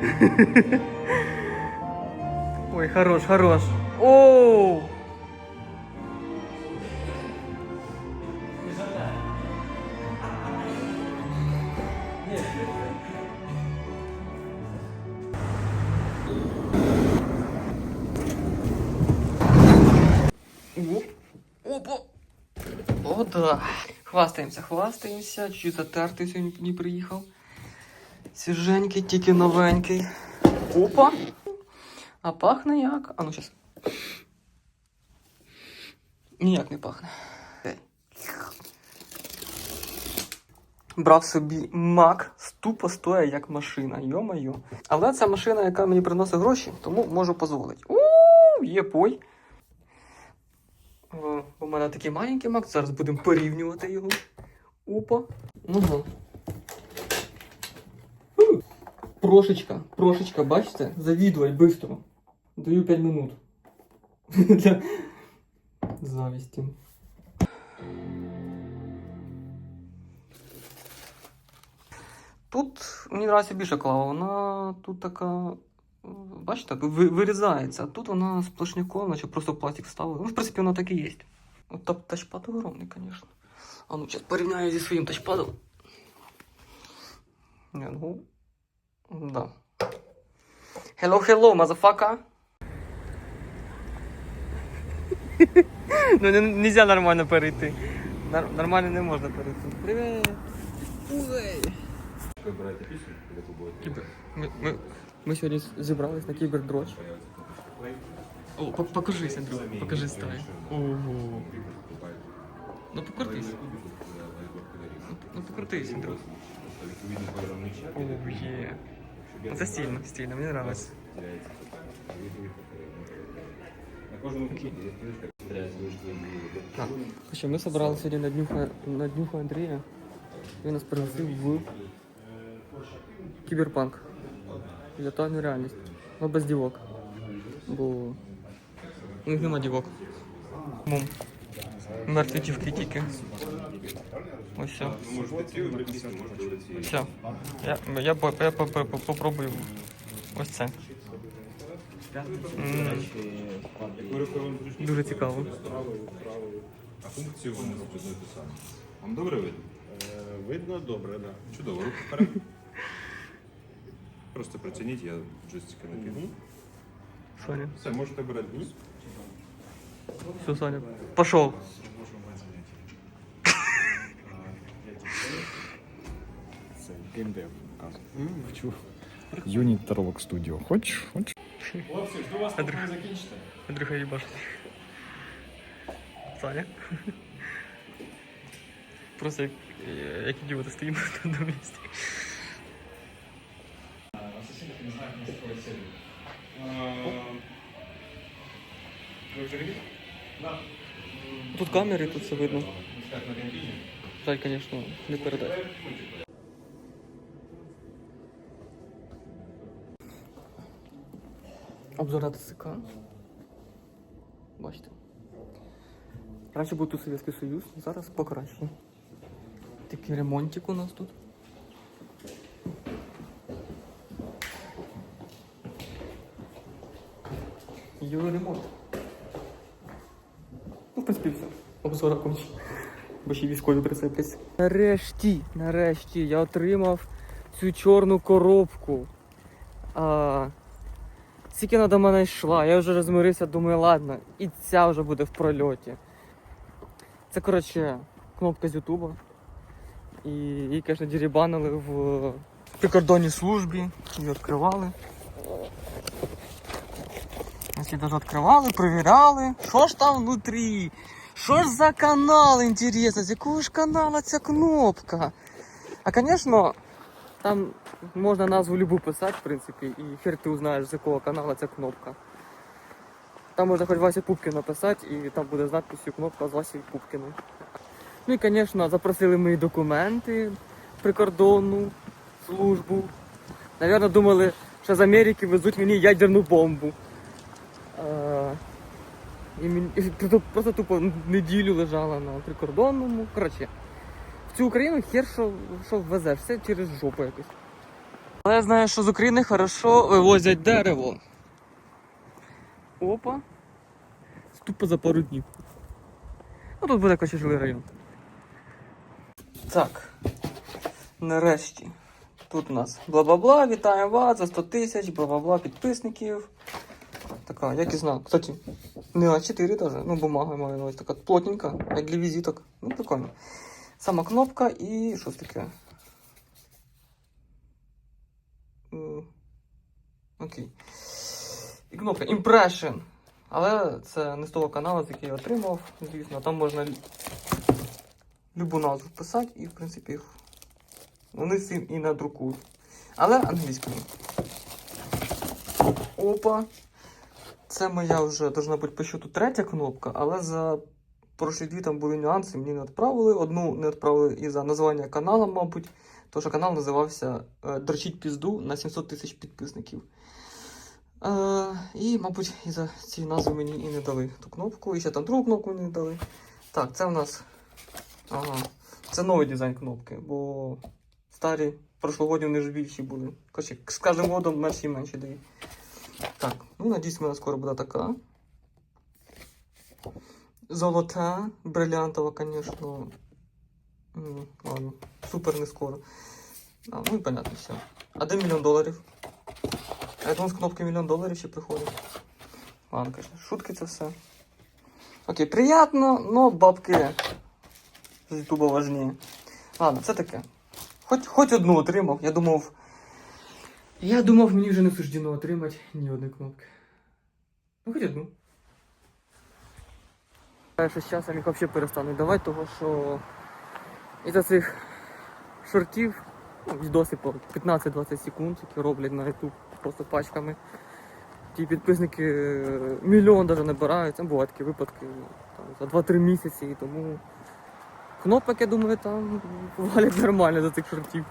Ой, хорош, хорош. Оу! Оп. Опа. О, да. Хвастаємося, хвастаємося. Чуть затертий сьогодні не приїхав. Свіженький, тільки новенький. Опа. А пахне як? А ну щас. Ніяк не пахне. Брав собі Мак, тупо стоя як машина, йо-моє. Але це машина, яка мені приносить гроші, тому можу дозволити. У є пой. У мене такий маленький Мак, зараз будемо порівнювати його. Опа. Угу. Прошечка, прошечка, бачите? Завідувай быстро. Даю 5 минут. Для завісті. Тут мені нравиться більше клава. Вона тут така. Бачите, ви- вирізається, а тут вона сплошняком, наче просто пластик вставили. Ну, в принципі, вона так і є. От та- тачпад огромний, звісно. А ну, зараз порівняю зі своїм тачпадом. Ні, ну. Да. Hello, hello, motherfucker. ну, не, нельзя нормально перейти. Нар- нормально не можна перейти. Привет. Ой. Кібер. Ми, ми, ми сьогодні зібрались на кібердроч. О, по- покажись, Андрю, покажи стаю. Ого. Ну покрутись. Ну, Ну покрутись, Андрю. О, є. Ну, Це стильно, стильно, мені нравится. На кожному кіті є книжка, яка стріляє Так. Що, ми собрали сьогодні на днюху, на днюху Андрія. Він нас пригласив в кіберпанк. Віртуальну реальність. Ну без дівок. Бо у них нема дівок. Мум. Мертві дівки тільки. Ось вибрати, можете ці. Все. Я, я, я, по- по- по- попробую ось це. Дуже цікаво. А функцію ви можете одну і ту саму. Вам добре видно? Е, Видно добре, так. Да. Чудово, руку вперед. Просто прицініть, я джойстика накину. Соня. Все, можете брати. Все, Соня. Пошел. Це геймдев. Хочу. Юніт Tarlock Studio. Хочеш? Хочеш? Хлопці, жду вас, поки ви закінчите. Андрюха їбаш. Саня. Просто як, як ідіоти стоїмо на місці. Не знаю, рік? Так. Тут камери, тут все видно. Як на. Жаль, звісно, не передати. Обзор на ТСК. Бачите. Раніше був тут Совєтський Союз, зараз покраще. Такий ремонтик у нас тут. Євроремонт. Ну, в принципі, все. Обзор окончен. Бо ще військові прицепляться. Нарешті, нарешті я отримав цю чорну коробку. А, скільки вона до мене йшла, я вже розмирився, думаю, ладно, і ця вже буде в прольоті. Це, коротше, кнопка з Ютуба. І її, звісно, дірібанили в прикордонній службі, її відкривали. Даже відкривали, перевіряли, що ж там внутрі. Що ж за канал, інтересно, з якого ж канала ця кнопка? А, звісно, там можна назву любу писати, в принципі, і хер ти узнаєш, з якого канала ця кнопка. Там можна хоч Вася Пупкін написати, і там буде з надписью кнопка з Васі Пупкіною. Ну і, звісно, запросили мої документи, прикордонну службу. Навірно, думали, що з Америки везуть мені ядерну бомбу. Е, і просто тупо неділю лежала на прикордонному. Коротше, в цю Україну хер що, що везеш, все через жопу якось. Але я знаю, що з України хорошо вивозять дерево. Опа. Тупо за пару днів. Ну тут буде коротше, жилий район. Так. Нарешті. Тут у нас бла-бла-бла, вітаємо вас за 100 тисяч, бла-бла-бла, підписників. Така якісна. Кстати, не А4 даже. Ну, бумага маю така плотненька, як для візиток. Ну, прикольно. Сама кнопка і щось таке. Окей. І кнопка Impression. Але це не з того каналу, з який я отримав, звісно. Там можна любу назву вписати і, в принципі, вони всім і надрукують. Але англійською. Опа. Це моя вже должна бути по счету третя кнопка, але за прошлі дві там були нюанси, мені не відправили. Одну не відправили і за названня каналу, мабуть. Тому що канал називався е, Дрочіть пізду на 700 тисяч підписників. Е, і, мабуть, і за ці назви мені і не дали ту кнопку. І ще там другу кнопку не дали. Так, це в нас. Ага. Це новий дизайн кнопки, бо старі прошлогодні вони ж більші були. Коротше, з кожним годом менші і менші дають. Так, ну надіюсь, в мене скоро буде така. Золота, бриллиантова, конечно. М, Ладно, супер не скоро. А, ну і понятно, все. А де мільйон доларів? Я думаю, з кнопки мільйон доларів ще приходить. Ладно, конечно, шутки це все. Окей, приятно, но бабки з ютуба важніше. Ладно, це таке. Хоч, хоч одну отримав. Я думав. Я думав, мені вже не суждено отримати ні одної кнопки. Ну, хоч одну. Що з часом їх взагалі перестануть давати, того що із-за цих шортів, ну, відоси по 15-20 секунд, які роблять на YouTube просто пачками. Ті підписники е, мільйон навіть набирають, ну, бувають такі випадки там, за 2-3 місяці, тому кнопок, я думаю, там валять нормально за цих шортів.